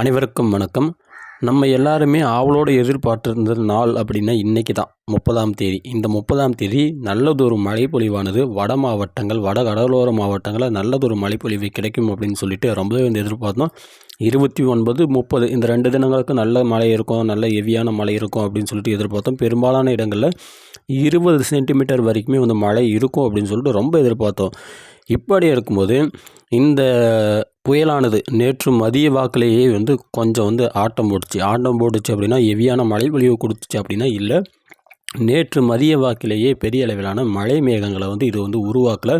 அனைவருக்கும் வணக்கம். நம்ம எல்லாருமே ஆவலோடு எதிர்பார்த்திருந்த நாள் அப்படின்னா இன்றைக்கி தான் முப்பதாம் தேதி. இந்த முப்பதாம் தேதி நல்லதொரு மழைப்பொழிவானது வட மாவட்டங்கள் வட கடலோர மாவட்டங்களில் நல்லதொரு மழைப்பொழிவு கிடைக்கும் அப்படின்னு சொல்லிட்டு ரொம்பவே வந்து எதிர்பார்த்தோம். இருபத்தி ஒன்பது முப்பது இந்த ரெண்டு தினங்களுக்கு நல்ல மழை இருக்கும் நல்ல ஹெவியான மழை இருக்கும் அப்படின்னு சொல்லிட்டு எதிர்பார்த்தோம். பெரும்பாலான இடங்களில் இருபது சென்டிமீட்டர் வரைக்குமே வந்து மழை இருக்கும் அப்படின்னு சொல்லிட்டு ரொம்ப எதிர்பார்த்தோம். இப்படி இருக்கும்போது இந்த புயலானது நேற்று மதிய வாக்கிலேயே வந்து கொஞ்சம் வந்து ஆட்டம் போட்டுச்சு. ஆட்டம் போட்டுச்சு அப்படின்னா ஹெவியான மழை பொழிவு கொடுத்துச்சு அப்படின்னா இல்லை. நேற்று மதிய வாக்கிலேயே பெரிய அளவிலான மழை மேகங்களை வந்து இது வந்து உருவாக்கல.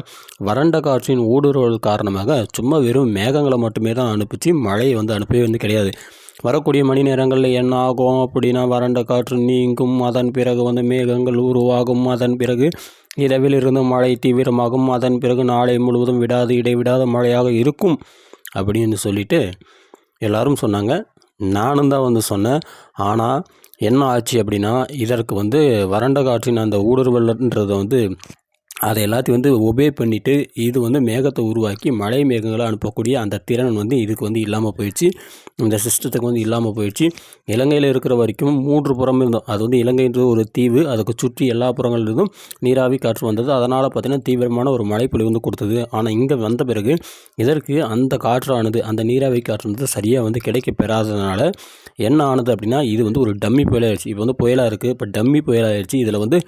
வறண்ட காற்றின் ஊடுருவல் காரணமாக சும்மா வெறும் மேகங்களை மட்டுமே தான் அனுப்பிச்சு மழையை வந்து அனுப்பவே வந்து கிடையாது. வரக்கூடிய மணி நேரங்களில் என்ன ஆகும் அப்படின்னா வறண்ட காற்று நீங்கும் அதன் பிறகு வந்து மேகங்கள் உருவாகும் அதன் பிறகு இரவில் இருந்து மழை தீவிரமாகும் அதன் பிறகு நாளை முழுவதும் விடாது இடைவிடாத மழையாக இருக்கும். அப்படின்னு சொல்லிட்டு எல்லாரும் சொன்னாங்க. நானும் தான் வந்து சொன்னேன். ஆனால் என்ன ஆச்சு அப்படின்னா இதற்கு வந்து வறண்ட காற்றின் அந்த ஊடுருவல்ன்றதை வந்து அதை எல்லாத்தையும் வந்து ஒபே பண்ணிவிட்டு இது வந்து மேகத்தை உருவாக்கி மழை மேகங்களை அனுப்பக்கூடிய அந்த திறன் வந்து இதுக்கு வந்து இல்லாமல் போயிடுச்சு. இந்த சிஸ்டத்துக்கு வந்து இல்லாமல் போயிடுச்சு. இலங்கையில் இருக்கிற வரைக்கும் மூன்று புறம் இருந்தோம். அது வந்து இலங்கைன்றது ஒரு தீவு. அதுக்கு சுற்றி எல்லா புறங்களிலிருந்தும் நீராவி காற்று வந்தது. அதனால் பார்த்திங்கன்னா தீவிரமான ஒரு மழைப்பொழி வந்து கொடுத்தது. ஆனால் இங்கே வந்த பிறகு இதற்கு அந்த காற்றானது அந்த நீராவி காற்று வந்து சரியாக வந்து கிடைக்க பெறாததுனால என்ன ஆனது அப்படின்னா இது வந்து ஒரு டம்மி புயலாகிடுச்சு இப்போ வந்து புயலாக இருக்குது இப்போ டம்மி புயலாகிடுச்சு இதில் வந்து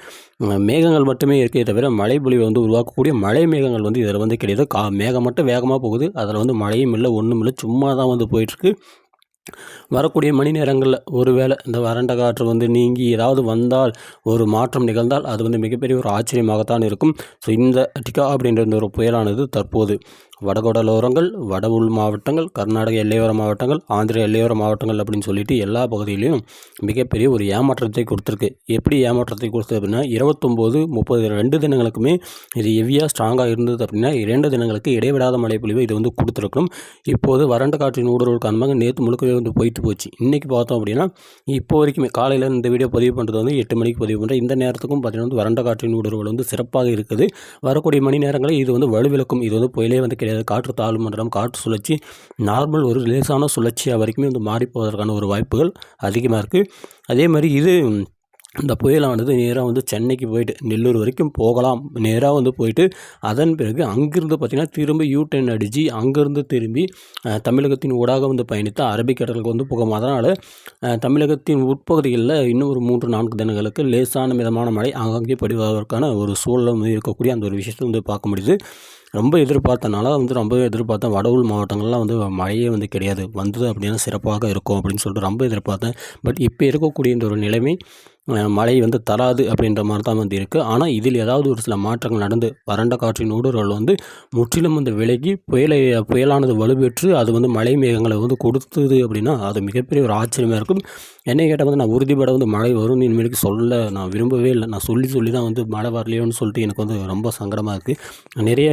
மேகங்கள் மட்டுமே இருக்கே தவிர மழை பொழிவை வந்து உருவாக்கக்கூடிய மழை மேகங்கள் வந்து இதில் வந்து கிடையாது. கா மேகம் மட்டும் வேகமாக போகுது. அதில் வந்து மழையும் இல்லை ஒன்றும் இல்லை. சும்மா தான் வந்து போயிட்டுருக்கு. வரக்கூடிய மணி நேரங்களில் ஒரு வேளை இந்த வறண்ட காற்று வந்து நீங்கி ஏதாவது வந்தால் ஒரு மாற்றம் நிகழ்ந்தால் அது வந்து மிகப்பெரிய ஒரு ஆச்சரியமாகத்தான் இருக்கும். ஸோ இந்த டிகா அப்படின்ற ஒரு புயலானது தற்போது வடகொடலோரங்கள் வட உள் மாவட்டங்கள் கர்நாடக எல்லையோர மாவட்டங்கள் ஆந்திர எல்லையோர மாவட்டங்கள் அப்படின்னு சொல்லிட்டு எல்லா பகுதியிலையும் மிகப்பெரிய ஒரு ஏமாற்றத்தை கொடுத்துருக்கு. எப்படி ஏமாற்றத்தை கொடுத்தது அப்படின்னா இருபத்தொம்போது முப்பது ரெண்டு தினங்களுக்குமே இது ஹெவியாக ஸ்ட்ராங்காக இருந்தது அப்படின்னா இரண்டு தினங்களுக்கு இடைவிடாத மழை பொழிவு இது வந்து கொடுத்துருக்கணும். இப்போது வறண்ட காற்றின் ஊடுருவல் காரணமாக நேற்று முழுக்கவே வந்து போயிட்டு போச்சு. இன்றைக்கி பார்த்தோம் அப்படின்னா இப்போ வரைக்குமே காலையில் இந்த வீடியோ பதிவு பண்ணுறது வந்து எட்டு மணிக்கு பதிவு பண்ணுறேன் இந்த நேரத்துக்கும் பார்த்திங்கன்னா வந்து வறண்ட காற்றின் ஊடுருவல் வந்து சிறப்பாக இருக்குது. வரக்கூடிய மணி நேரங்களில் இது வந்து வலுவிலக்கும் இது வந்து புயலே வந்து கிடையாது. காற்று தாழ்வு மண்டலம் காற்று சுழற்சி நார்மல் ஒரு லேசான சுழற்சியாக வரைக்குமே வந்து மாறிப்போவதற்கான ஒரு வாய்ப்புகள் அதிகமாக இருக்குது அதே மாதிரி இது இந்த புயலானது நேராக வந்து சென்னைக்கு போயிட்டு நெல்லூர் வரைக்கும் போகலாம். நேராக வந்து போயிட்டு அதன் பிறகு அங்கிருந்து பார்த்திங்கன்னா திரும்ப யூ டென் அடித்து அங்கேருந்து திரும்பி தமிழகத்தின் ஊடாக வந்து பயணித்து அரபிக்கடலுக்கு வந்து போகும் அதனால் தமிழகத்தின் உட்பகுதிகளில் இன்னும் ஒரு மூன்று நான்கு தினங்களுக்கு லேசான மிதமான மழை அங்கங்கே படிவதற்கான ஒரு சூழலும் இருக்கக்கூடிய அந்த ஒரு விஷயத்தை வந்து பார்க்க முடியுது. ரொம்ப எதிர்பார்த்தனால வந்து ரொம்ப எதிர்பார்த்தேன். வடவுள் மாவட்டங்கள்லாம் வந்து மழையே வந்து கிடையாது. வந்தது அப்படின்னா சிறப்பாக இருக்கும் அப்படின்னு சொல்லிட்டு ரொம்ப எதிர்பார்த்தேன். பட் இப்போ இருக்கக்கூடிய இந்த ஒரு நிலைமை மழை வந்து தராது அப்படின்ற மாதிரி தான் வந்து இருக்குது ஆனால் இதில் ஏதாவது ஒரு சில மாற்றங்கள் நடந்து வறண்ட காற்றின் ஊடுருவல் வந்து முற்றிலும் வந்து விலகி புயலை புயலானது வலுப்பெற்று அது வந்து மழை மேகங்களை வந்து கொடுத்தது அப்படின்னா அது மிகப்பெரிய ஒரு ஆச்சரியமாக இருக்கும். என்னை கேட்டால் வந்து நான் உறுதிப்பட வந்து மழை வரும்னு இனிமேலுக்கு சொல்ல நான் விரும்பவே இல்லை. நான் சொல்லி சொல்லி தான் வந்து மழை வரலையோன்னு சொல்லிட்டு எனக்கு வந்து ரொம்ப சங்கடமாக இருக்குது நிறைய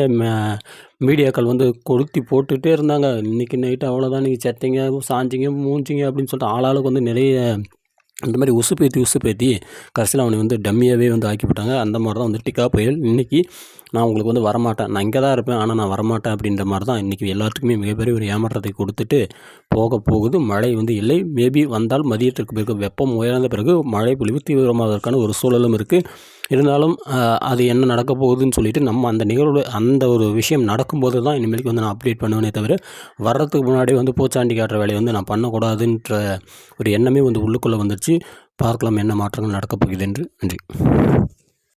மீடியாக்கள் வந்து கொளுத்தி போட்டுகிட்டே இருந்தாங்க. இன்றைக்கி நைட்டு அவ்வளோதான் நீங்கள் செத்தீங்க சாஞ்சிங்க மூஞ்சிங்க அப்படின்னு சொல்லிட்டு ஆளாளுக்கு வந்து நிறைய அந்த மாதிரி உசுப்பேத்தி உசுப்பேத்தி கடைசியில் அவனை வந்து டம்மியாகவே வந்து ஆக்கிவிட்டாங்க. அந்த மாதிரி தான் வந்து டிக்கா புயல். இன்றைக்கி நான் உங்களுக்கு வந்து வரமாட்டேன். நான் இங்கே தான் இருப்பேன். ஆனால் நான் வரமாட்டேன் அப்படின்ற மாதிரி தான் இன்றைக்கி எல்லாத்துக்குமே மிகப்பெரிய ஒரு ஏமாற்றத்தை கொடுத்துட்டு போக போகுது. மழை வந்து இல்லை. மேபி வந்தால் மதியத்திற்கு பிறகு வெப்பம் உயர்ந்த பிறகு மழை பொழிவு தீவிரமாவதற்கான ஒரு சூழலும் இருக்குது இருந்தாலும் அது என்ன நடக்க போகுதுன்னு சொல்லிட்டு நம்ம அந்த நிகழ்வு அந்த ஒரு விஷயம் நடக்கும்போது தான் இனிமேலுக்கு வந்து நான் அப்டேட் பண்ணுவேனே தவிர வர்றதுக்கு முன்னாடி வந்து பூச்சாண்டி காட்டுற வேலையை வந்து நான் பண்ணக்கூடாதுன்ற ஒரு எண்ணமே வந்து உள்ளுக்குள்ளே வந்துருச்சு. பார்க்கலாம் என்ன மாற்றங்கள் நடக்கப் போகுது என்று. நன்றி.